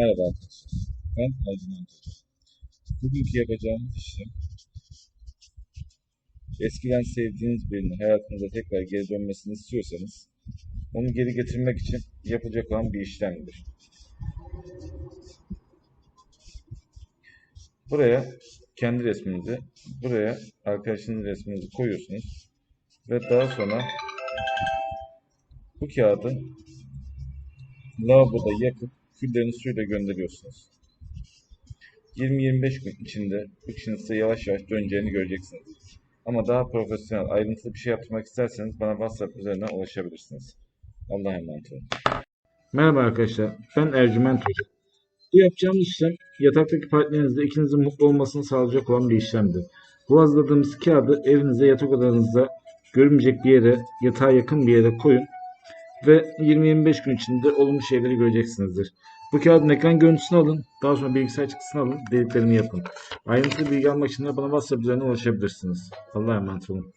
Merhaba arkadaşlar. Ben Ercüment Hoca. Bugünkü yapacağımız işlem eskiden sevdiğiniz birinin hayatınıza tekrar geri dönmesini istiyorsanız onu geri getirmek için yapacak olan bir işlemdir. Buraya kendi resminizi, buraya arkadaşınızın resminizi koyuyorsunuz ve daha sonra bu kağıdı lavaboda yakıp küllerini suyla gönderiyorsunuz. 20-25 gün içinde bu kişinin yavaş yavaş döneceğini göreceksiniz. Ama daha profesyonel, ayrıntılı bir şey yaptırmak isterseniz bana WhatsApp üzerinden ulaşabilirsiniz. Allah'a emanet olun. Merhaba arkadaşlar, ben Ercüment Hoca. Bu yapacağımız işlem yataktaki partnerinizle ikinizin mutlu olmasını sağlayacak olan bir işlemdir. Bu hazırladığımız kağıdı evinize, yatak odanızda görünmeyecek bir yere, yatağa yakın bir yere koyun ve 20-25 gün içinde olumlu şeyleri göreceksinizdir. Bu kağıdın ekran görüntüsünü alın, daha sonra bilgisayar çıktısını alın, dediklerimi yapın. Ayrıntılı bilgi almak için de bana WhatsApp üzerinden ulaşabilirsiniz. Allah'a emanet olun.